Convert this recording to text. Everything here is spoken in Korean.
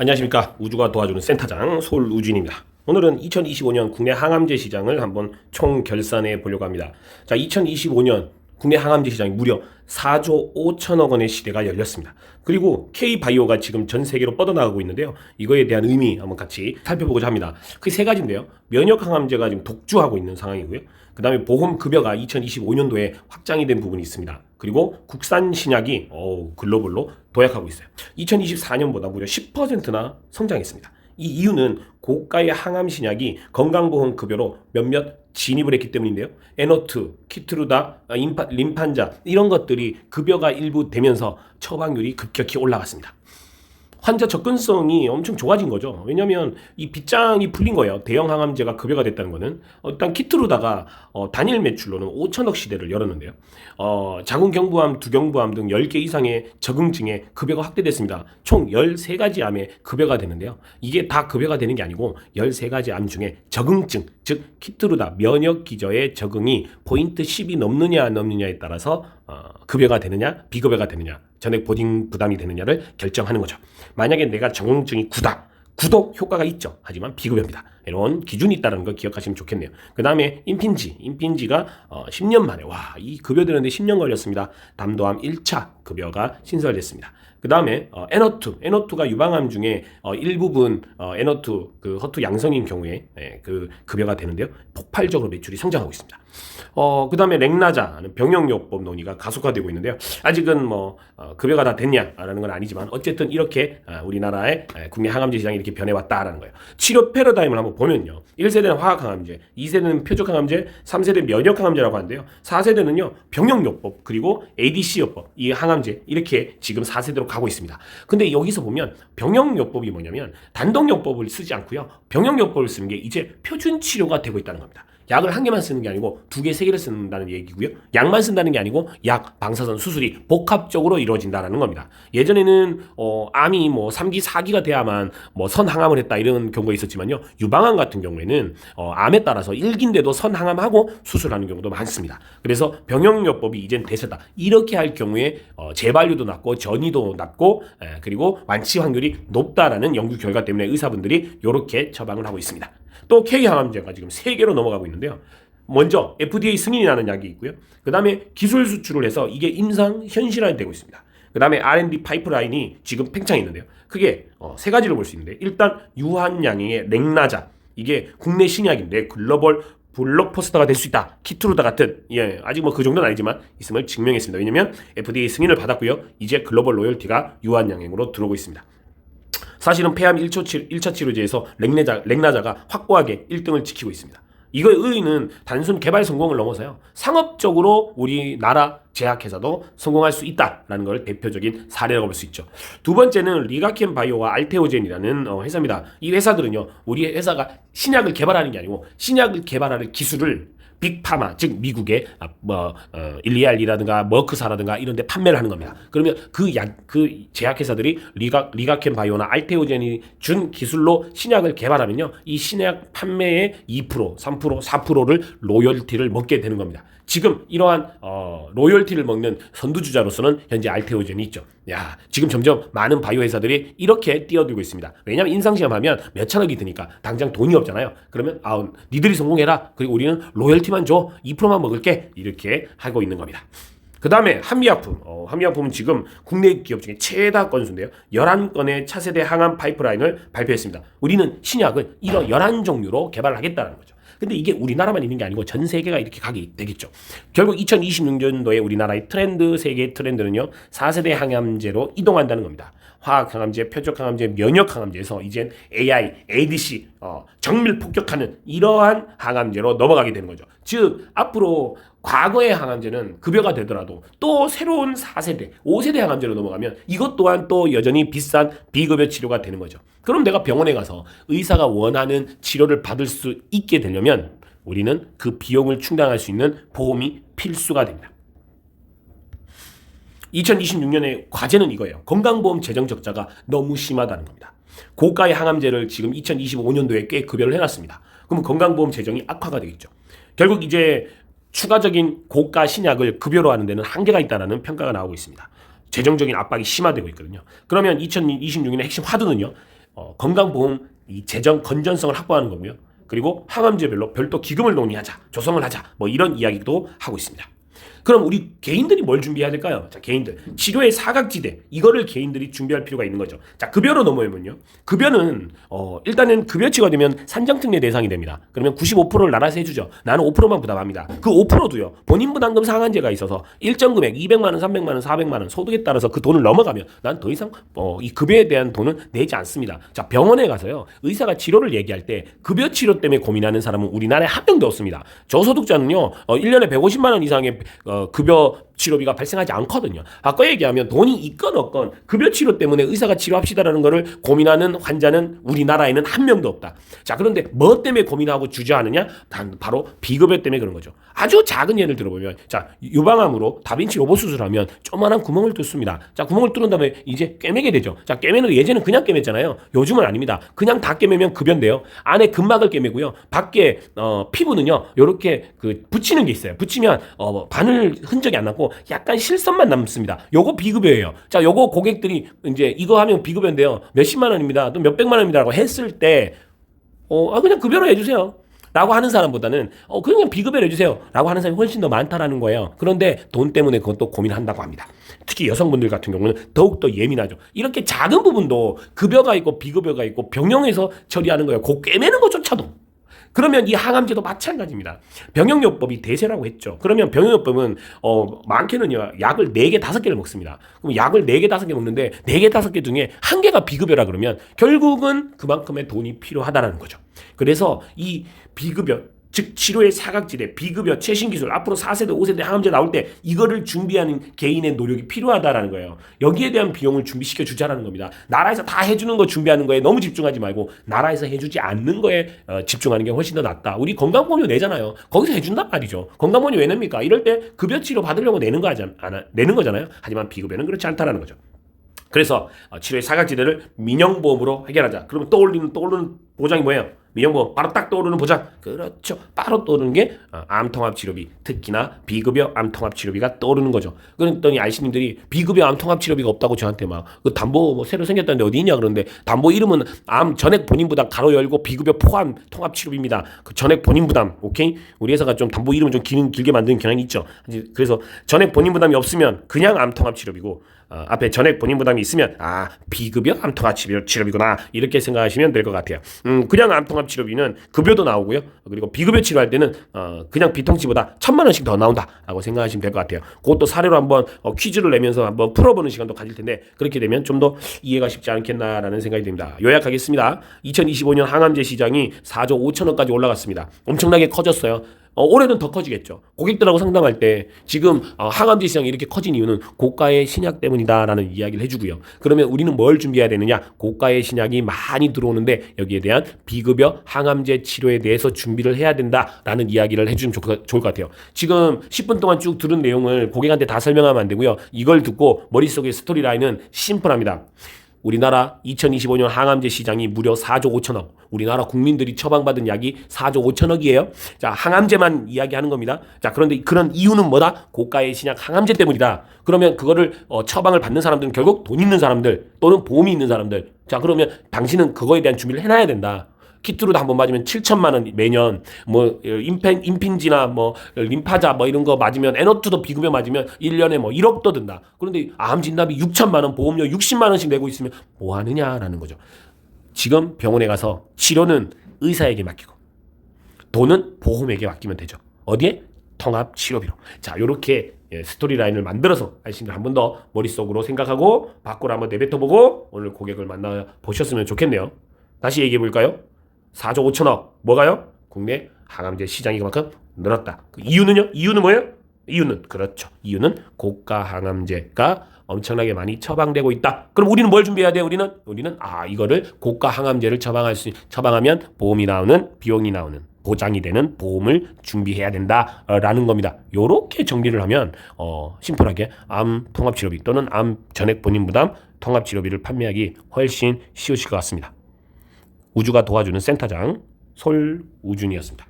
안녕하십니까 우주가 도와주는 센터장 솔우진입니다. 오늘은 2025년 국내 항암제 시장을 한번 총 결산해 보려고 합니다. 자, 2025년 국내 항암제 시장이 무려 4조 5천억 원의 시대가 열렸습니다. 그리고 K바이오가 지금 전 세계로 뻗어나가고 있는데요. 이거에 대한 의미 한번 같이 살펴보고자 합니다. 그세 가지인데요. 면역 항암제가 지금 독주하고 있는 상황이고요. 그 다음에 보험 급여가 2025년도에 확장이 된 부분이 있습니다. 그리고 국산 신약이 어우, 글로벌로 도약하고 있어요. 2024년보다 무려 10%나 성장했습니다. 이 이유는 고가의 항암 신약이 건강보험 급여로 몇몇 진입을 했기 때문인데요. 에노트, 키트루다, 아, 임파, 림판자 이런 것들이 급여가 일부 되면서 처방률이 급격히 올라갔습니다. 환자 접근성이 엄청 좋아진 거죠. 왜냐하면 이 빗장이 풀린 거예요. 대형 항암제가 급여가 됐다는 거는 어, 일단 키트로다가 어, 단일 매출로는 5천억 시대를 열었는데요. 어, 자궁경부암, 두경부암 등 10개 이상의 적응증에 급여가 확대됐습니다. 총 13가지 암에 급여가 되는데요. 이게 다 급여가 되는 게 아니고 13가지 암 중에 적응증, 즉 키트루다 면역 기저의 적응이 포인트 10이 넘느냐 안 넘느냐에 따라서 어, 급여가 되느냐 비급여가 되느냐 전액 보딩 부담이 되느냐를 결정하는 거죠. 만약에 내가 적응증이 9다. 9도 효과가 있죠. 하지만 비급여입니다. 이런 기준이 있다는 걸 기억하시면 좋겠네요. 그 다음에 인핀지. 인핀지가 어, 10년 만에 와, 이 급여 되는데 10년 걸렸습니다. 담도암 1차 급여가 신설됐습니다. 그 다음에 어, 에너투, 에너투가 유방암 중에 어, 일부분 어, 에너투 그 허투 양성인 경우에 예, 그 급여가 되는데요. 폭발적으로 매출이 성장하고 있습니다. 어, 그 다음에 렉나자는 병역요법 논의가 가속화되고 있는데요. 아직은 뭐 어, 급여가 다 됐냐라는 건 아니지만 어쨌든 이렇게 아, 우리나라의 아, 국내 항암제 시장이 이렇게 변해왔다라는 거예요. 치료 패러다임을 한번 보면요. 1세대는 화학항암제, 2세대는 표적항암제, 3세대 면역항암제라고 하는데요. 4세대는요. 병역요법 그리고 ADC요법 이 항암제 이렇게 지금 4세대로 가고 있습니다. 근데 여기서 보면 병역요법이 뭐냐면 단독요법을 쓰지 않고요. 병역요법을 쓰는 게 이제 표준 치료가 되고 있다는 겁니다. 약을 한 개만 쓰는 게 아니고 두 개, 세 개를 쓴다는 얘기고요. 약만 쓴다는 게 아니고 약, 방사선, 수술이 복합적으로 이루어진다라는 겁니다. 예전에는 어, 암이 뭐 3기, 4기가 돼야만 뭐 선항암을 했다 이런 경우가 있었지만요. 유방암 같은 경우에는 어, 암에 따라서 1기인데도 선항암하고 수술하는 경우도 많습니다. 그래서 병역요법이 이젠 대세다. 이렇게 할 경우에 어, 재발률도 낮고 전이도 낮고 에, 그리고 완치 확률이 높다라는 연구 결과 때문에 의사분들이 이렇게 처방을 하고 있습니다. 또 K항암제가 지금 세개로 넘어가고 있는데요. 먼저 FDA 승인이 나는 약이 있고요. 그 다음에 기술 수출을 해서 이게 임상 현실화되고 있습니다. 그 다음에 R&D 파이프라인이 지금 팽창해 있는데요. 크게 어, 세 가지를 볼수 있는데 일단 유한양행의 렉나자 이게 국내 신약인데 글로벌 블록포스터가 될 수 있다. 키트루다 같은 예 아직 뭐 그 정도는 아니지만 있음을 증명했습니다. 왜냐면 FDA 승인을 받았고요. 이제 글로벌 로열티가 유한양행으로 들어오고 있습니다. 사실은 폐암 1초 치, 1차 치료제에서 렉나자, 렉나자가 확고하게 1등을 지키고 있습니다. 이거의 의의는 단순 개발 성공을 넘어서요. 상업적으로 우리나라 제약회사도 성공할 수 있다라는 걸 대표적인 사례라고 볼 수 있죠. 두 번째는 리가켄 바이오와 알테오젠이라는 어, 회사입니다. 이 회사들은요, 우리 회사가 신약을 개발하는 게 아니고 신약을 개발하는 기술을 빅파마 즉 미국의 아, 뭐 어, 일리알리라든가 머크사라든가 이런 데 판매를 하는 겁니다. 그러면 그약그 제약회사들이 리가 리가켄 바이오나 알테오젠이 준 기술로 신약을 개발하면요. 이 신약 판매의 2%, 3%, 4%를 로열티를 먹게 되는 겁니다. 지금 이러한 어, 로열티를 먹는 선두주자로서는 현재 알테오젠이 있죠. 야, 지금 점점 많은 바이오 회사들이 이렇게 뛰어들고 있습니다. 왜냐하면 인상시험 하면 몇 천억이 드니까 당장 돈이 없잖아요. 그러면 아, 니들이 성공해라. 그리고 우리는 로열티만 줘. 2%만 먹을게. 이렇게 하고 있는 겁니다. 그 다음에 한미약품. 어, 한미약품은 지금 국내 기업 중에 최다 건수인데요. 11건의 차세대 항암 파이프라인을 발표했습니다. 우리는 신약을 이런 11종류로 개발하겠다는 거죠. 근데 이게 우리나라만 있는 게 아니고 전 세계가 이렇게 가게 되겠죠. 결국 2026년도에 우리나라의 트렌드 세계 트렌드는요. 4세대 항암제로 이동한다는 겁니다. 화학 항암제, 표적 항암제, 면역 항암제에서 이젠 AI, ADC 어, 정밀 폭격하는 이러한 항암제로 넘어가게 되는 거죠. 즉 앞으로 과거의 항암제는 급여가 되더라도 또 새로운 4세대, 5세대 항암제로 넘어가면 이것 또한 또 여전히 비싼 비급여 치료가 되는 거죠. 그럼 내가 병원에 가서 의사가 원하는 치료를 받을 수 있게 되려면 우리는 그 비용을 충당할 수 있는 보험이 필수가 됩니다. 2026년의 과제는 이거예요. 건강보험 재정 적자가 너무 심하다는 겁니다. 고가의 항암제를 지금 2025년도에 꽤 급여를 해놨습니다. 그럼 건강보험 재정이 악화가 되겠죠. 결국 이제 추가적인 고가 신약을 급여로 하는 데는 한계가 있다는 평가가 나오고 있습니다. 재정적인 압박이 심화되고 있거든요. 그러면 2026년의 핵심 화두는요. 어, 건강보험 이 재정 건전성을 확보하는 거고요. 그리고 항암제별로 별도 기금을 논의하자, 조성을 하자, 뭐 이런 이야기도 하고 있습니다. 그럼 우리 개인들이 뭘 준비해야 될까요? 자, 개인들. 치료의 사각지대. 이거를 개인들이 준비할 필요가 있는 거죠. 자, 급여로 넘어오면요. 급여는, 어, 일단은 급여치가 되면 산정특례 대상이 됩니다. 그러면 95%를 나라에서 해주죠. 나는 5%만 부담합니다. 그 5%도요. 본인 부담금 상한제가 있어서 일정 금액 200만원, 300만원, 400만원 소득에 따라서 그 돈을 넘어가면 난 더 이상, 어, 이 급여에 대한 돈은 내지 않습니다. 자, 병원에 가서요. 의사가 치료를 얘기할 때 급여 치료 때문에 고민하는 사람은 우리나라에 한 명도 없습니다. 저소득자는요. 어, 1년에 150만원 이상의 어, 급여 치료비가 발생하지 않거든요. 아까 얘기하면 돈이 있건 없건 급여 치료 때문에 의사가 치료합시다라는 거를 고민하는 환자는 우리나라에는 한 명도 없다. 자, 그런데 뭐 때문에 고민하고 주저하느냐? 단 바로 비급여 때문에 그런 거죠. 아주 작은 예를 들어보면 자, 유방암으로 다빈치 로봇 수술하면 조그만한 구멍을 뚫습니다. 자, 구멍을 뚫은 다음에 이제 꿰매게 되죠. 자, 꿰매는 예전엔 그냥 꿰맸잖아요. 요즘은 아닙니다. 그냥 다 꿰매면 급여인데요. 안에 근막을 꿰매고요. 밖에 어, 피부는요. 요렇게 그 붙이는 게 있어요. 붙이면 어, 바늘 흔적이 안 남고 약간 실선만 남습니다. 요거 비급여예요. 자, 요거 고객들이 이제 이거 하면 비급여인데요. 몇십만 원입니다. 또 몇백만 원입니다라고 했을 때 어, 아, 그냥 급여로 해 주세요. 라고 하는 사람보다는 어 그냥 비급여를 해주세요 라고 하는 사람이 훨씬 더 많다라는 거예요 그런데 돈 때문에 그것도 고민한다고 합니다 특히 여성분들 같은 경우는 더욱더 예민하죠 이렇게 작은 부분도 급여가 있고 비급여가 있고 병영에서 처리하는 거예요 그 꿰매는 것조차도 그러면 이 항암제도 마찬가지입니다. 병영요법이 대세라고 했죠. 그러면 병영요법은 어 많게는요. 약을 4개, 5개를 먹습니다. 그럼 약을 4개, 5개 먹는데 4개, 5개 중에 한 개가 비급여라 그러면 결국은 그만큼의 돈이 필요하다라는 거죠. 그래서 이 비급여 즉 치료의 사각지대, 비급여, 최신 기술, 앞으로 4세대, 5세대 항암제 나올 때 이거를 준비하는 개인의 노력이 필요하다라는 거예요. 여기에 대한 비용을 준비시켜 주자라는 겁니다. 나라에서 다 해주는 거 준비하는 거에 너무 집중하지 말고 나라에서 해주지 않는 거에 어, 집중하는 게 훨씬 더 낫다. 우리 건강보험료 내잖아요. 거기서 해준단 말이죠. 건강보험료 왜 냅니까? 이럴 때 급여 치료 받으려고 내는 거 하지 않아, 내는 거잖아요. 하지만 비급여는 그렇지 않다라는 거죠. 그래서 어, 치료의 사각지대를 민영보험으로 해결하자. 그러면 떠올리는 떠오르는 보장이 뭐예요? 민영보험 바로 딱 떠오르는 보장. 그렇죠. 바로 떠오르는 게 어, 암통합 치료비. 특히나 비급여 암통합 치료비가 떠오르는 거죠. 그랬더니 아이씨님들이 비급여 암통합 치료비가 없다고 저한테 막 그 담보 뭐 새로 생겼다는데 어디 있냐 그러는데 담보 이름은 암 전액 본인 부담 가로 열고 비급여 포함 통합 치료비입니다. 그 전액 본인 부담. 오케이? 우리 회사가 좀 담보 이름을 좀 길, 길게 만드는 경향이 있죠. 그래서 전액 본인 부담이 없으면 그냥 암통합 치료비고 어, 앞에 전액 본인 부담이 있으면 아 비급여 암통합 치료, 치료비구나 이렇게 생각하시면 될 것 같아요. 음 그냥 암통합 치료비는 급여도 나오고요. 그리고 비급여 치료할 때는 어, 그냥 비통치보다 천만 원씩 더 나온다라고 생각하시면 될 것 같아요. 그것도 사례로 한번 어, 퀴즈를 내면서 한번 풀어보는 시간도 가질 텐데 그렇게 되면 좀 더 이해가 쉽지 않겠나라는 생각이 듭니다. 요약하겠습니다. 2025년 항암제 시장이 4조 5천억까지 올라갔습니다. 엄청나게 커졌어요. 어, 올해는 더 커지겠죠. 고객들하고 상담할 때 지금 어, 항암제 시장이 이렇게 커진 이유는 고가의 신약 때문이다라는 이야기를 해주고요. 그러면 우리는 뭘 준비해야 되느냐? 고가의 신약이 많이 들어오는데 여기에 대한 비급여 항암제 치료에 대해서 준비를 해야 된다라는 이야기를 해주면 좋, 좋을 것 같아요. 지금 10분 동안 쭉 들은 내용을 고객한테 다 설명하면 안 되고요. 이걸 듣고 머릿속에 스토리라인은 심플합니다. 우리나라 2025년 항암제 시장이 무려 4조 5천억. 우리나라 국민들이 처방받은 약이 4조 5천억이에요. 자, 항암제만 이야기하는 겁니다. 자, 그런데 그런 이유는 뭐다? 고가의 신약 항암제 때문이다. 그러면 그거를 어, 처방을 받는 사람들은 결국 돈 있는 사람들 또는 보험이 있는 사람들. 자, 그러면 당신은 그거에 대한 준비를 해놔야 된다. 키트로도 한 번 맞으면 7천만 원 매년 뭐 임펜 임핀지나 뭐 림파자 뭐 이런 거 맞으면 에너투도 비급여 맞으면 1년에 뭐 1억도 든다. 그런데 암 진단비 6천만 원 보험료 60만 원씩 내고 있으면 뭐 하느냐라는 거죠. 지금 병원에 가서 치료는 의사에게 맡기고 돈은 보험에게 맡기면 되죠. 어디에? 통합 치료비로. 자, 요렇게 예, 스토리 라인을 만들어서 아이씨들 한 번 더 머릿속으로 생각하고 밖으로 한번 내뱉어 보고 오늘 고객을 만나 보셨으면 좋겠네요. 다시 얘기해 볼까요? 4조 5천억 뭐가요? 국내 항암제 시장이 그만큼 늘었다. 그 이유는요? 이유는 뭐예요? 이유는 그렇죠. 이유는 고가 항암제가 엄청나게 많이 처방되고 있다. 그럼 우리는 뭘 준비해야 돼? 우리는 우리는 아 이거를 고가 항암제를 처방할 수 처방하면 보험이 나오는 비용이 나오는 보장이 되는 보험을 준비해야 된다라는 겁니다. 요렇게 정리를 하면 어 심플하게 암 통합 치료비 또는 암 전액 본인 부담 통합 치료비를 판매하기 훨씬 쉬우실 것 같습니다. 우주가 도와주는 센터장 솔우준이었습니다.